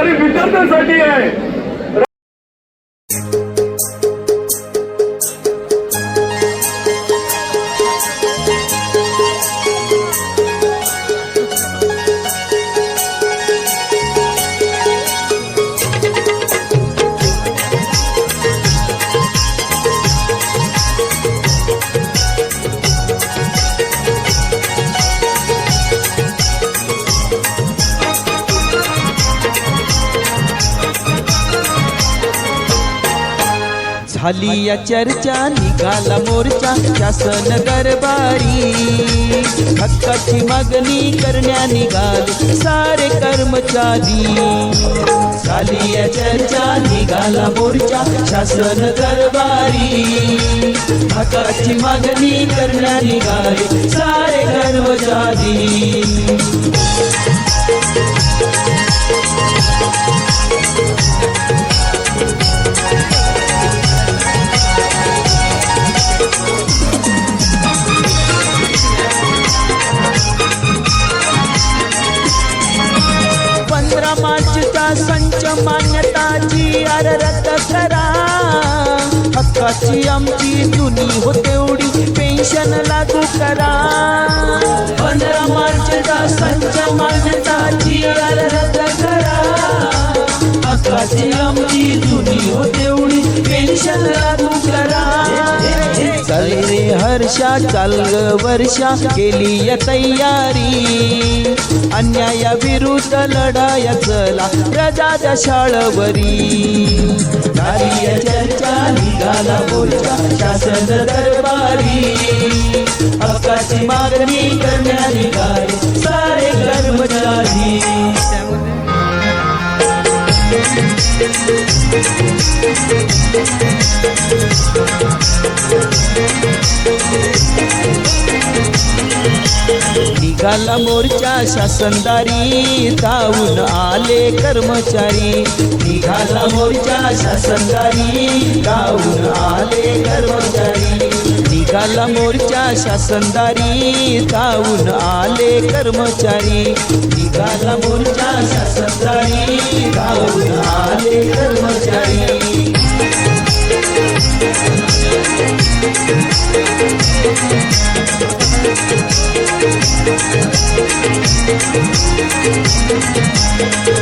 शेतकरी विचारण्यासाठी आहे. झाली या चर्चा निघाला मोर्चा, शासन दरबारी. हक्काची मागणी करण्या निघाले, सारे कर्मचारी. झाली या चर्चा, निघाला मोर्चा, शासन दरबारी. हक्काची मागणी करण्या निघाले, सारे कर्मचारी. समाजचा संच मान्यताची अररत करा. हक्काची आमची जुनी हो तेवढी पेन्शन लागू करा. पंधरा मार्चचा संच मान्यताची अररत करा. हक्काची आमची जुनी हो तेवढी पेन्शन लागू करा. चल रे हर्षा चाल वर्षा केली या अन्याया विरुद्ध लढाया चला. प्रजाच्या शाळवरी. चर्चा निघाला शासन दरबारी. हक्काची मागणी करण्या सारे कर्मचारी. निघाला मोर्चा शासनदारी धावून आले कर्मचारी. निघाला मोर्चा शासनदारी धावून आले कर्मचारी. निघाला मोर्चा शासनदारी धावून आले कर्मचारी. निघाला मोर्चा शासनदारी धावून आले कर्मचारी. Thank you. Thank you.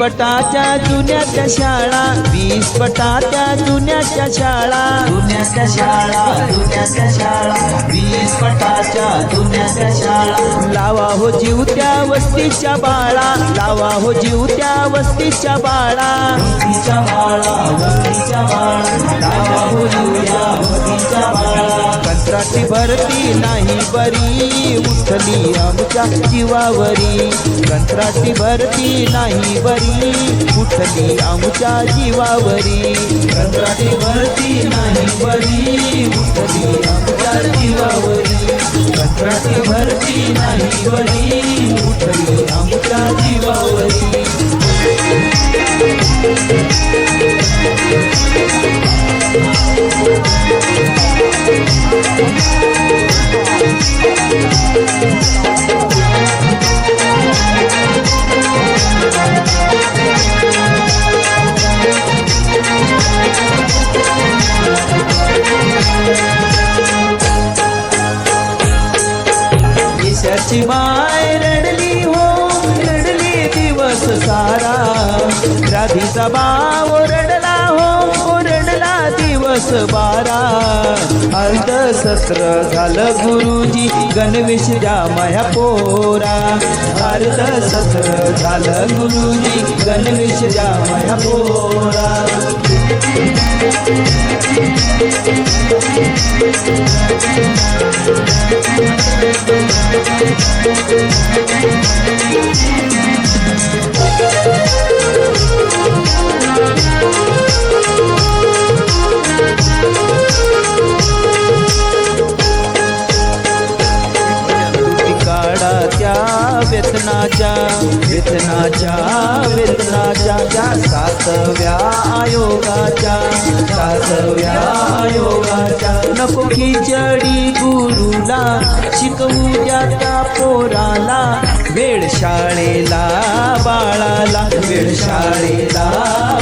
पटाच्या जुन्याच्या शाळा वीस पटाच्या जुन्याच्या शाळा. जुन्याच्या शाळा जुन्याच्या शाळा वीस पटाच्या जुन्याच्या शाळा. लावा हो जीव त्या वस्तीच्या बाळा लावा हो जीव त्या वस्तीच्या बाळा. वस्तीच्या बाळा वस्तीच्या बाळा लावा हो जीव या वस्तीच्या बाळा. कंत्राटी भरती नाही बरी उठली आमच्या जीवावरी. कंत्राटी भरती नाही बरी उठली आमच्या जीवावरी. रंगाची भरती नाही बरी उठली आमच्या जीवावरी. रंगाची भरती नाही बरी उठली आमच्या जीवावरी. माझी माय रडली हो रडली दिवस सारा. राधीचा बाव रडला हो रडला दिवस बारा. अर्ध सत्र झालं गुरुजी गणवेश माया पोरा. अर्ध सत्र झालं गुरुजी गणवेश माया पोरा. व्यसनाच्या वेतनाच्या वेतनाच्या त्या सातव्या आयोगाच्या सातव्या आयोगाच्या नको खिचडी मुला शिकवू त्या पोराला वेळ शाळेला बाळाला. वेळ शाळेला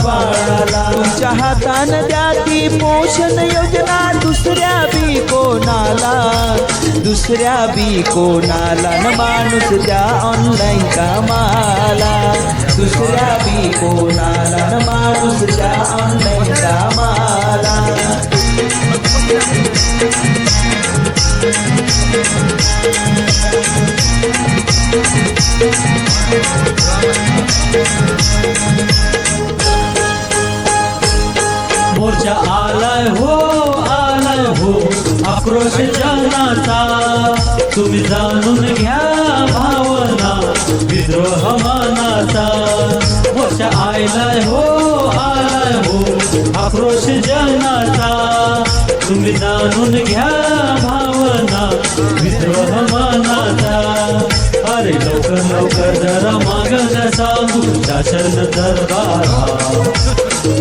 बाळाला. तुमच्या हातान द्या ती पोषण योजना दुसऱ्या बी कोणाला. दुसऱ्या बी कोणाला. न माणूस द्या ऑनलाईन कामाला. दुसऱ्या बी कोणाला. न माणूस द्या ऑनलाईन कामाला. मोर्चा आलाय हो आलाय हो. आक्रोश जनाचा. तुम्ही जाणून घ्या भावना विद्रोह मानाचा. मोर्चा आलाय हो आलाय हो. आक्रोश जनाचा. तुम्ही जाणून घ्या भावना विद्रोह मानाचा. जरा मागं सांगू शासन दरबारा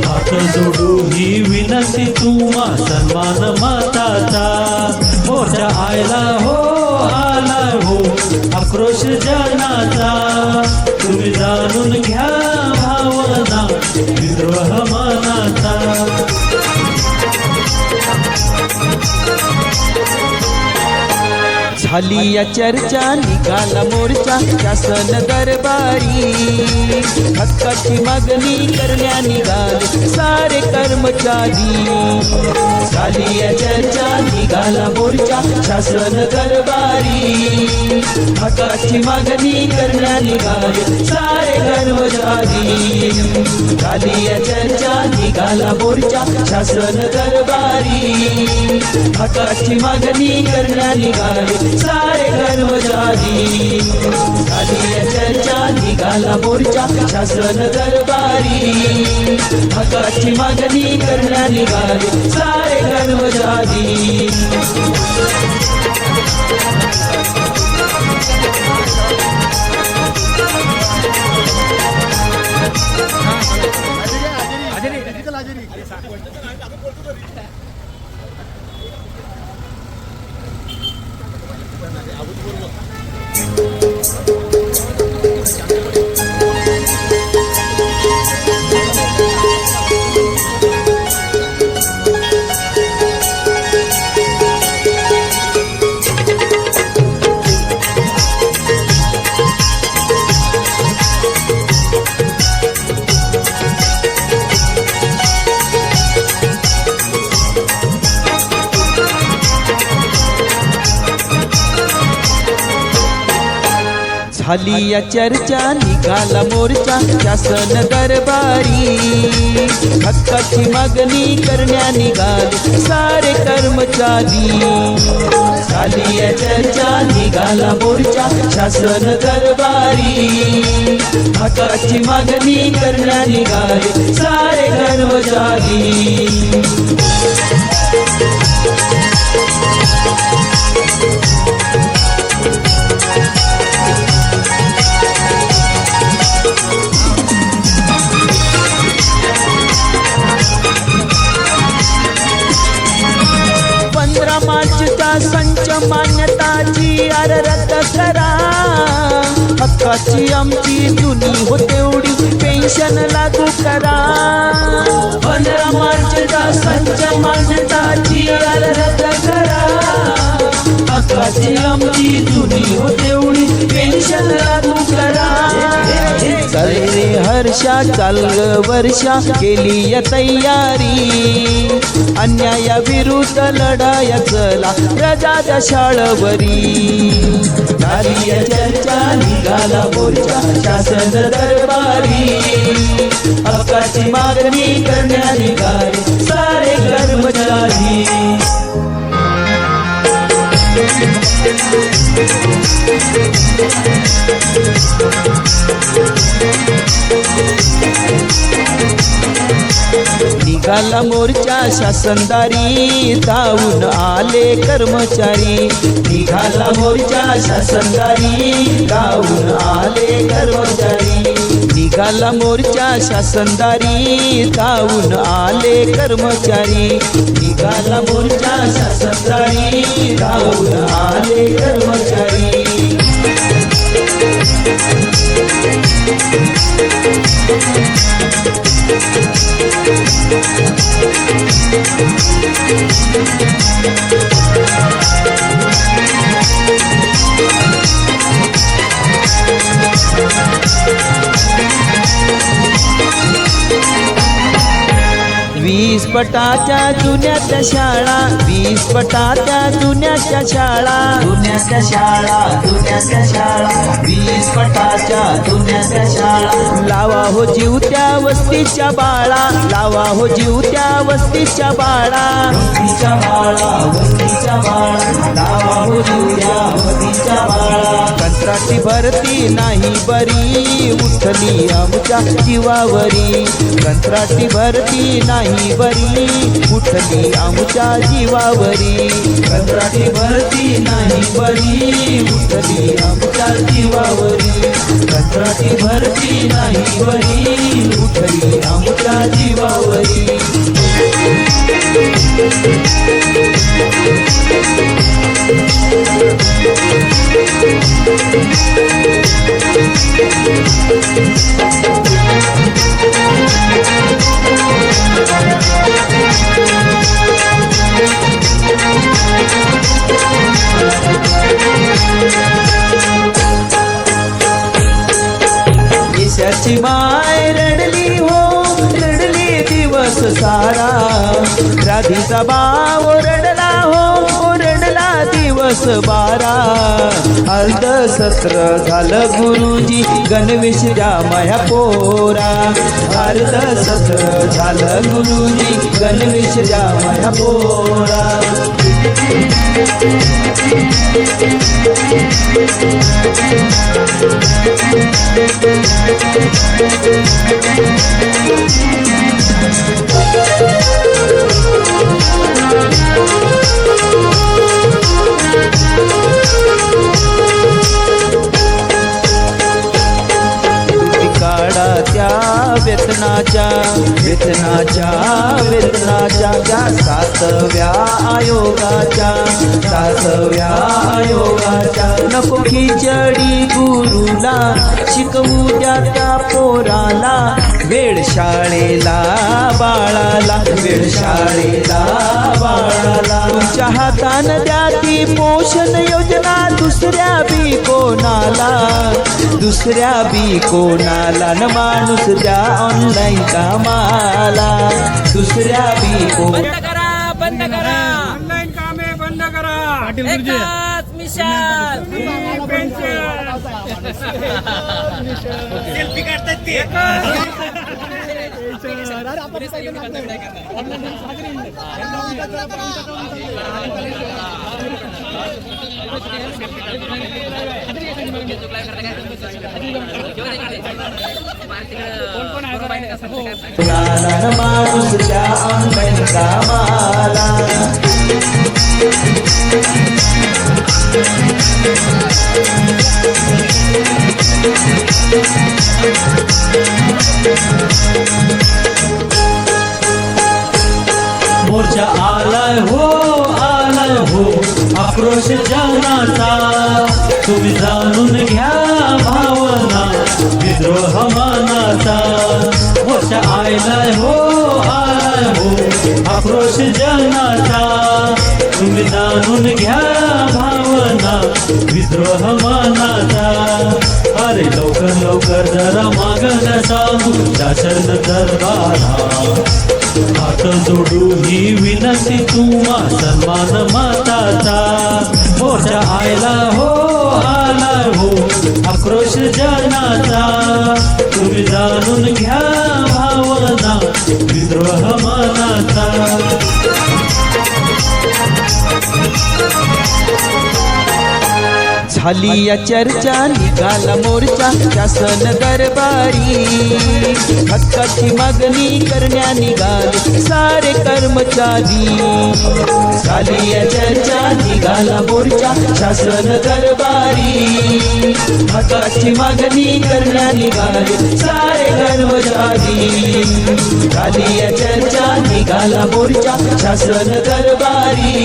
हात जोडू ही विनंती तुम्हा सन्मान माताचा. मोठ्या आयला हो आला हो आक्रोश जनाचा. तुम्ही जाणून घ्या भावना. विद्रोह मानाचा झाली या चर्चा निघाला मोर्चा, शासन दरबारी। हक्काची मागणी करण्या निघाले सारे कर्मचारी। झाली या चर्चा निघाला मोर्चा, शासन दरबारी। हक्काची मागणी करण्या निघाले सारे कर्मचारी। झाली या चर्चा मोर्चा शासन दरबारी हक्काची मागणी करण्या निघाले सारे कर्मचारी. झाली चर्चा निघाला मोर्चा शासन दरबारी हक्काची मागणी करण्या निघाले सारे कर्मचारी. झाली या चर्चा निघाला मोर्चा शासन दरबारी. हक्काची मागणी करण्या निघाले सारे कर्मचारी. झाली या चर्चा निघाला मोर्चा शासन दरबारी. हक्काची मागणी करण्या निघाले सारे कर्मचारी. रद्द करा हक्काची आमची जुनी हो तेवढी पेन्शन लागू करा. पंधरा मार्चचा संच मान्यताची रद्द करा. हक्काची आमची जुनी हो तेवढी पेन्शन लागू करा. चल रे हर्षा चाल वर्षा केली तयारी. अन्यायाविरुद्ध लढाया चला. प्रजाच्या शाळवरी. झाली चर्चा निघाला मोर्चा शासन दरबारी. हक्काची मागणी करण्या निघाले सारे कर्मचारी. निघाला मोर्चा शासनदारी धावून आले कर्मचारी. निघाला मोर्चा शासनदारी धावून आले कर्मचारी. निघाला मोर्चा शासनदारी धावून आले कर्मचारी. निघाला मोर्चा शासनदारी धावून आले कर्मचारी. वीस पटाच्या जुन्याच्या शाळा वीस पटाच्या जुन्याच्या शाळा. जुन्याच्या शाळा जुन्याच्या शाळा वीस पटाच्या जुन्याच्या शाळा. लावा हो जीव त्या वस्तीच्या बाळा लावा हो जीव त्या वस्तीच्या बाळा. वस्तीच्या बाळा वस्तीच्या बाळा लावा हो जीव त्या वस्तीच्या बाळा. कंत्राटी भरती नाही बरी उठली आमच्या जीवावरी. कंत्राटी भरती नाही बरी उठली आमच्या जीवावरी? कंत्राटी भरती नाही बरी. उठली आमच्या जीवावरी? कंत्राटी भरती नाही बरी. उठली आमच्या जीवावरी? देशाची माय रडली हो रडली दिवस सारा. राधीचा बाव रडला दिवस बारा. अर्ध सत्र झालं गुरुजी गणवेश माया पोरा. अर्ध सत्र झालं गुरुजी गणवेश माया पोरा. वेतनाच्या वेतनाच्या वेतनाच्या त्या सातव्या आयोगाच्या सातव्या आयोगाच्या. नको खिचडी गुरुला शिकवू द्या त्या पोराला. वेळ शाळेला बाळाला. वेळ शाळेला बाळाला. तुमच्या हातानं द्या ती पोषण योजना दुसऱ्या बी कोणाला दुसऱ्या बी कोणाला. न माणूस द्या ऑनलाईन कामाला. दुसऱ्या बी कोण बंद करा बंद करा. ऑनलाईन कामे बंद करा. सेल्फी काढतात ते. कोणाला न माणूस द्या ऑनलाईन मोर्चा आलाय हो आलाय हो. आक्रोश जनाचा तुम्ही जाणून घ्या भावना विद्रोह मानाचा. मोर्चा आलाय हो आलाय हो. आक्रोश जनाचा तुम्ही जाणून घ्या भावना विद्रोह मानाचा. लवकर लवकर जरा मागणं सांगू शासन दरबारा हात जोडू ही विनंती तुम्हा सन्मान माताचा. मोठा आयला हो आला हो आक्रोश जनाचा. तुम्ही जाणून घ्या भावना विद्रोह मनाचा. झाली या चर्चा निघाला मोर्चा, शासन दरबारी। हक्काची मागणी करण्या निघाले, सारे कर्मचारी। झाली या चर्चा निघाला मोर्चा, शासन दरबारी। हक्काची मागणी करण्या निघाले, सारे कर्मचारी। झाली या चर्चा निघाला मोर्चा, शासन दरबारी।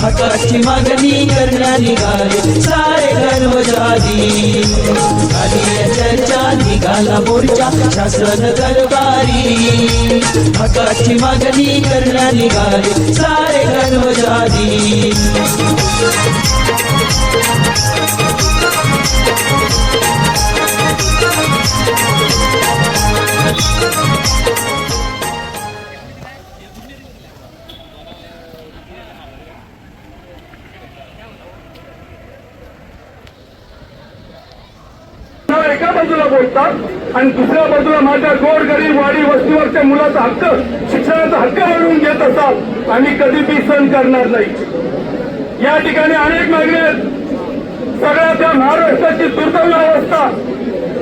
हक्काची मागणी करण्या निघाले सारे कर्मचारी चर्चा निघाला मोर्चा शासन दरबारी. मागणी करण्या निघाले सारे कर्मचारी एका बाजूला बोलतात आणि दुसऱ्या बाजूला माझ्या गोड गरीब वाडी वस्तीवरच्या मुलाचा हक्क शिक्षणाचा हक्क मिळवून घेत असतात. आम्ही कधी बी सहन करणार नाही. या ठिकाणी अनेक मागण्या आहेत. सगळ्या त्या महाराष्ट्राची दुर्दम्य अवस्था.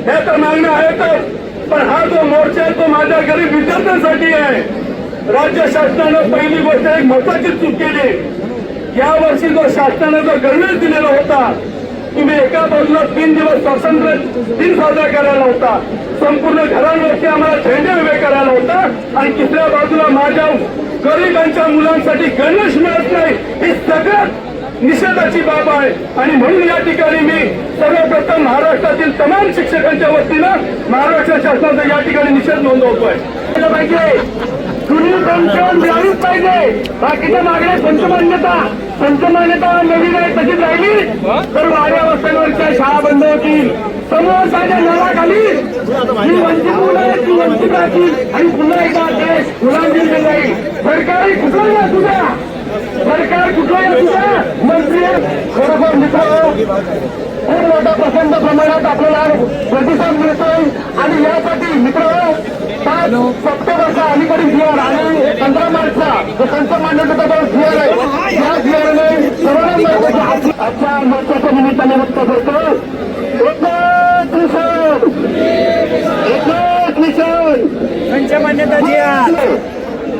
हे तर मागण्या आहेतच पण हा जो मोर्चा आहे तो माझ्या गरीब विद्यार्थ्यांसाठी आहे. राज्य शासनानं पहिली गोष्ट एक महत्वाची चूक केली. या वर्षी जो शासनानं जो गणवेश दिलेला होता तुम्ही एका बाजूला तीन दिवस स्वातंत्र्य दिन साजरा करायला होता. संपूर्ण घरांवरती आम्हाला झेंडे उभे करायला होता. आणि तिसऱ्या बाजूला माझ्या गरिबांच्या मुलांसाठी गणेश मिळत नाही ही सगळ्यात निषेधाची बाब आहे. आणि म्हणून या ठिकाणी मी सर्वप्रथम महाराष्ट्रातील तमाम शिक्षकांच्या वतीनं महाराष्ट्र शासनाचा या ठिकाणी निषेध नोंदवतोय. पाहिजे. पाहिजे. बाकीच्या मागण्या पंचमान्यता पंचमान्यता नवीन आहे तशीच राहिली. तर वाड्या वस्त्यांवरच्या शाळा बंद होतील. समोर साध्या नळाखाली ही वंचित मुलं आहेत ती वंचित राहतील. आणि पुन्हा एकदा देश मुलांची जाईल. सरकारी कुठलाही असू द्या. सरकार कुठलाही असू द्या. मंत्री खरोखर मित्र खूप मोठ्या प्रचंड प्रमाणात आपल्याला प्रतिसाद मिळतोय. आणि यासाठी मित्र सप्टेंबरचा अलीकडील बिहार आणि पंधरा मार्चचा. जो संत मान्यतेचा जो बिहार आहे. या बिहारने सर्वांना आजच्या मोर्चाच्या निमित्ताने व्यक्त करतो. एकच मिशन. एकच मिशन. पंचमान्यता जी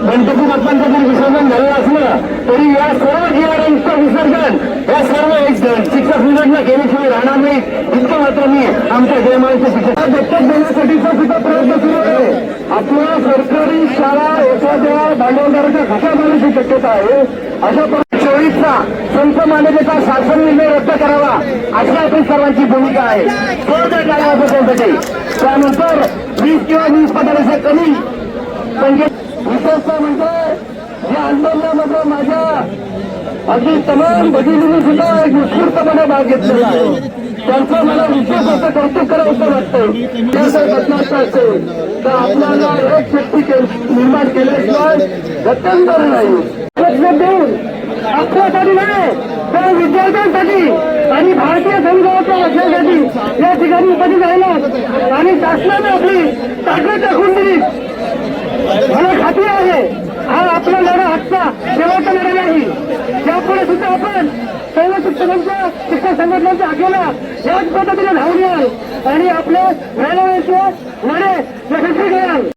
गणपती बाप्पांचं जरी विसर्जन झालं असलं तरी या सर्व जीआरएमचं विसर्जन या सर्व एक शिक्षक विभागला केल्याशिवाय राहणार नाही. इतकं मात्र मी आमच्या जयमानचे शिक्षक दत्तक देण्यासाठीचा सुद्धा प्रयत्न सुरू आहे. आपल्या सरकारी शाळा एखाद्या भांडवलदाराच्या खात्यात जाण्याची शक्यता आहे. अशा प्रकारे चोवीसचा संत मान्यतेचा शासन निर्णय रद्द करावा अशी आपली सर्वांची भूमिका आहे. त्यानंतर वीस किंवा वीस पदापेक्षा कमी संख्येत विशेषतः म्हणजे या आंदोलनामध्ये माझ्या अगदी तमाम भगिनींनी सुद्धा एक उत्स्फूर्तपणे भाग घेतलेला आहे. त्यांचं मला विशेष असं कौतुक करावं वाटतं जर घटनास्थळ असेल. तर आपल्याला एक शक्ती निर्माण केल्याशिवाय गत्यंतर नाही. देऊन आपल्यासाठी नाही तर विद्यार्थ्यांसाठी आणि भारतीय समुदायाच्या लक्षासाठी या ठिकाणी उपस्थित राहिला. आणि शासनाने आपली ताकद दाखवून दिली मला खात्री आहे हा आपला लढा आजचा शेवटचा लढा नाही यापुढे सुद्धा आपण सर्व शिक्षकांच्या शिक्षक संघटनांच्या आखेला याच पद्धतीने धावून याल. आणि आपले लढवण्याचे लढे यशस्वी कराल